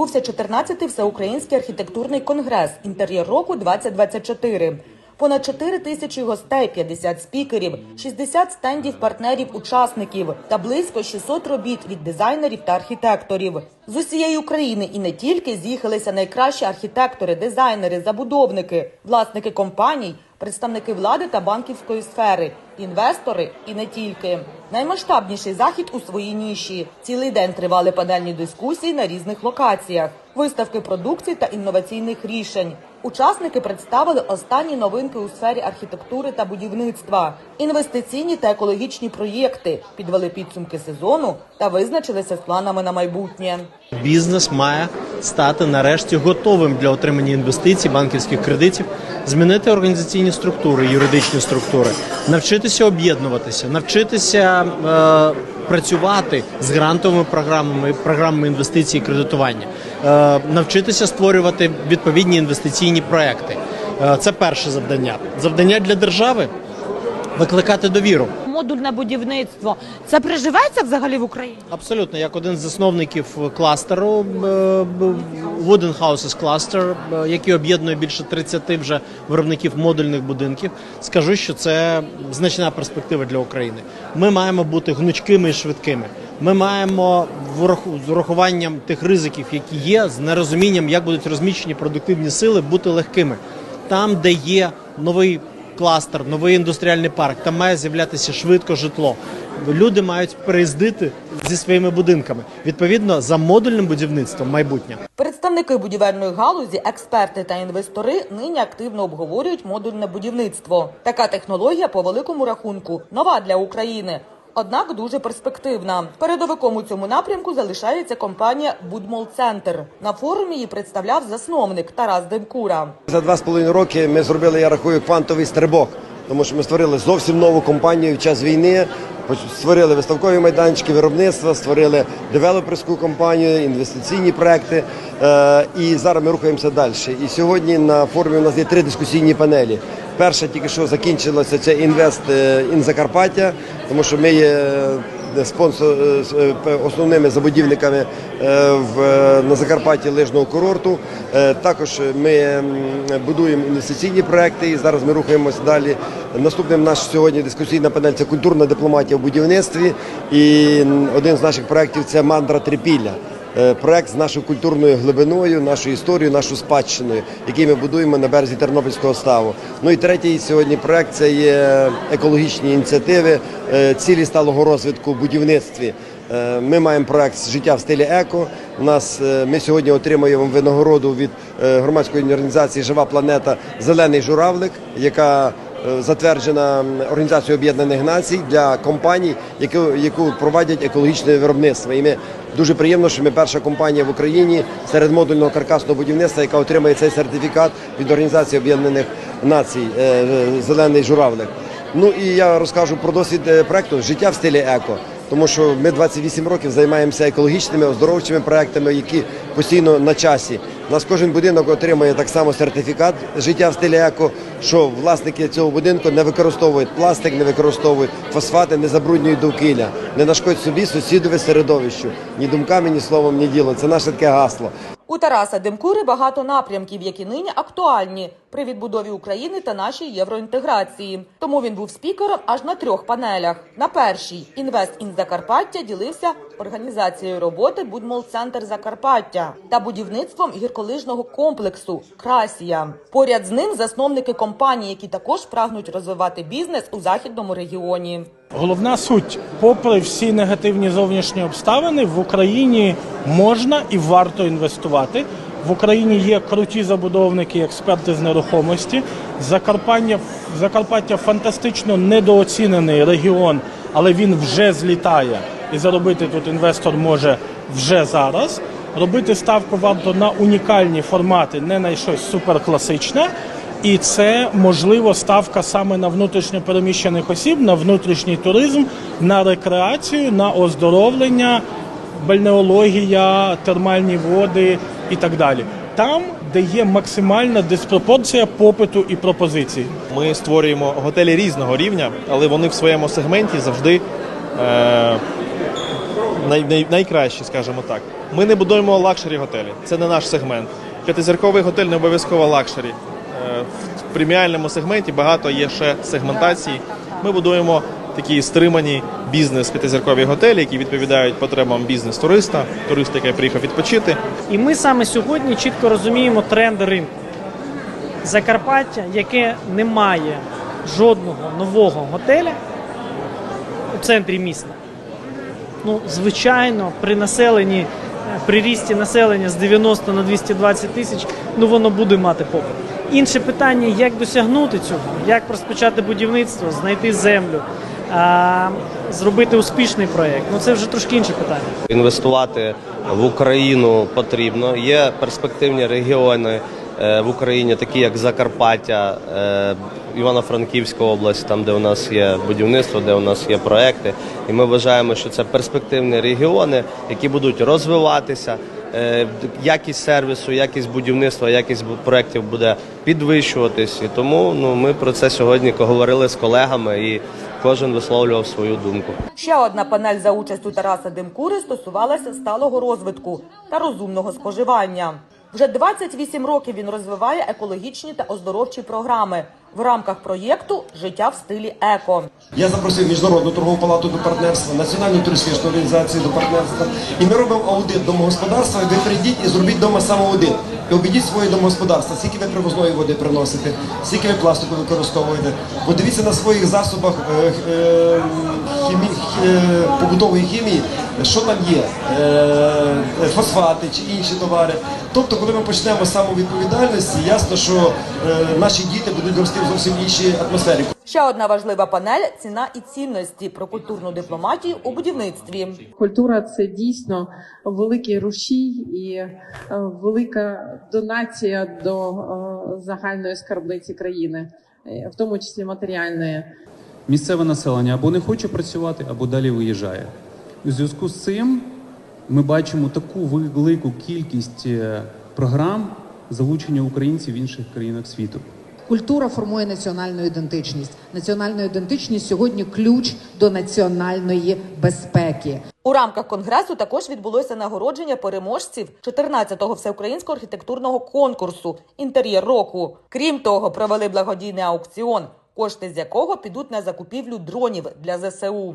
відбувся 14-й всеукраїнський архітектурний конгрес інтер'єр року 2024. Понад 4 тисячі гостей, 50 спікерів, 60 стендів партнерів-учасників та близько 600 робіт від дизайнерів та архітекторів. З усієї України і не тільки з'їхалися найкращі архітектори, дизайнери, забудовники, власники компаній, представники влади та банківської сфери, інвестори і не тільки. Наймасштабніший захід у своїй ніші. Цілий день тривали панельні дискусії на різних локаціях, виставки продукцій та інноваційних рішень. Учасники представили останні новинки у сфері архітектури та будівництва, інвестиційні та екологічні проєкти, підвели підсумки сезону та визначилися з планами на майбутнє. Бізнес має стати нарешті готовим для отримання інвестицій, банківських кредитів, змінити організаційні структури, юридичні структури, навчитися об'єднуватися, навчитися е, працювати з грантовими програмами, програмами інвестицій і кредитування, е, навчитися створювати відповідні інвестиційні проекти. Е, це перше завдання. Завдання для держави викликати довіру. Модульне будівництво. Це приживеться взагалі в Україні? Абсолютно, як один з засновників кластеру е, Wooden Houses Cluster, е, який об'єднує більше 30 вже виробників модульних будинків, скажу, що це значна перспектива для України. Ми маємо бути гнучкими і швидкими. Ми маємо з урахуванням тих ризиків, які є, з нерозумінням, як будуть розміщені продуктивні сили, бути легкими. Там, де є новий кластер, новий індустріальний парк, там має з'являтися швидко житло. Люди мають переїздити зі своїми будинками. Відповідно, за модульним будівництвом майбутнє. Представники будівельної галузі, експерти та інвестори нині активно обговорюють модульне будівництво. Така технологія по великому рахунку нова для України. Однак дуже перспективна. Передовиком у цьому напрямку залишається компанія Будмолцентр. На форумі її представляв засновник Тарас Демкура. За два з половиною роки ми зробили, я рахую, квантовий стрибок, тому що ми створили зовсім нову компанію в час війни. Створили виставкові майданчики виробництва, створили девелоперську компанію, інвестиційні проекти. Е, і зараз ми рухаємося далі. І сьогодні на форумі у нас є три дискусійні панелі. Перша тільки що закінчилася це інвест е, ін Закарпаття, тому що ми є е, спонсор основними забудівниками в на Закарпатті лижного курорту. Також ми будуємо інвестиційні проекти і зараз ми рухаємося далі. Наступним наш сьогодні дискусійна панель це культурна дипломатія в будівництві. І один з наших проєктів це мандра Трипілля. Е, Проект з нашою культурною глибиною, нашою історією, нашою спадщиною, який ми будуємо на березі Тернопільського ставу. Ну і третій сьогодні проект це є екологічні ініціативи, е, цілі сталого розвитку в будівництві. Е, Ми маємо проект життя в стилі еко. У нас ми сьогодні отримуємо винагороду від громадської організації Жива планета Зелений журавлик, яка затверджена м, Організацією Об'єднаних Націй для компаній, яку, яку проводять екологічне виробництво. І ми дуже приємно, що ми перша компанія в Україні серед модульного каркасного будівництва, яка отримує цей сертифікат від Організації Об'єднаних Націй е, е, Зелений журавлик. Ну і я розкажу про досвід е, проекту Життя в стилі еко. Тому що ми 28 років займаємося екологічними оздоровчими проектами, які постійно на часі. Нас кожен будинок отримує так само сертифікат життя в стилі еко, що власники цього будинку не використовують пластик, не використовують фосфати, не забруднюють довкілля, не нашкодять собі сусідове середовищу. Ні думками, ні словом, ні ділом. Це наше таке гасло. У Тараса Демкури багато напрямків, які нині актуальні при відбудові України та нашій євроінтеграції. Тому він був спікером аж на трьох панелях. На першій інвест ін Закарпаття ділився організацією роботи Будмол Центр Закарпаття та будівництвом гірколижного комплексу Красія. Поряд з ним засновники компаній, які також прагнуть розвивати бізнес у західному регіоні. Головна суть, попри всі негативні зовнішні обставини, в Україні можна і варто інвестувати. В Україні є круті забудовники, експерти з нерухомості. Закарпаття, Закарпаття фантастично недооцінений регіон, але він вже злітає. І заробити тут інвестор може вже зараз. Робити ставку варто на унікальні формати, не на щось суперкласичне. І це можливо ставка саме на внутрішньо переміщених осіб, на внутрішній туризм, на рекреацію, на оздоровлення, бальнеологія, термальні води і так далі. Там, де є максимальна диспропорція попиту і пропозиції. Ми створюємо готелі різного рівня, але вони в своєму сегменті завжди е, най, най, найкращі, скажімо так. Ми не будуємо лакшері готелі. Це не наш сегмент. П'ятизірковий готель не обов'язково лакшері. Е, В преміальному сегменті багато є ще сегментацій. Ми будуємо такі стримані бізнес п'ятизіркові готелі, які відповідають потребам бізнес-туриста, туриста, який приїхав відпочити. І ми саме сьогодні чітко розуміємо тренди ринку. Закарпаття, яке не має жодного нового готеля у центрі міста. Ну, звичайно, при населенні, е, при рісті населення з 90 на 220 тисяч, ну воно буде мати попит. Інше питання, як досягнути цього, як розпочати будівництво, знайти землю, зробити успішний проєкт. Ну це вже трошки інше питання. Інвестувати в Україну потрібно. Є перспективні регіони е, в Україні, такі як Закарпаття, е, Івано-Франківська область, там де у нас є будівництво, де у нас є проекти. І ми вважаємо, що це перспективні регіони, які будуть розвиватися. Е, Якість сервісу, якість будівництва, якість проєктів буде підвищуватись. І тому ну, ми про це сьогодні говорили з колегами, і кожен висловлював свою думку. Ще одна панель за участю Тараса Димкури стосувалася сталого розвитку та розумного споживання. Вже 28 років він розвиває екологічні та оздоровчі програми в рамках проєкту Життя в стилі еко. Я запросив міжнародну торгову палату до партнерства, національну туристичну організацію до партнерства. І ми робимо аудит домогосподарства. Ви прийдіть і зробіть вдома самоаудит. І обійдіть своє домогосподарство, скільки ви привозної води приносите, скільки ви пластику використовуєте. Подивіться на своїх засобах е, е, хімі, е, побутової хімії, що там є, е, фосфати чи інші товари. Тобто, коли ми почнемо з самовідповідальності, ясно, що е, наші діти будуть рости в зовсім іншій атмосфері. Ще одна важлива панель ціна і цінності про культурну дипломатію у будівництві. Культура це дійсно великий рушій і е, велика донація до е, загальної скарбниці країни, е, в тому числі матеріальної. Місцеве населення або не хоче працювати, або далі виїжджає. У зв'язку з цим ми бачимо таку велику кількість е, програм залучення українців в інших країнах світу. Культура формує національну ідентичність. Національна ідентичність сьогодні ключ до національної безпеки. У рамках конгресу також відбулося нагородження переможців 14-го всеукраїнського архітектурного конкурсу Інтер'єр року. Крім того, провели благодійний аукціон, кошти з якого підуть на закупівлю дронів для ЗСУ.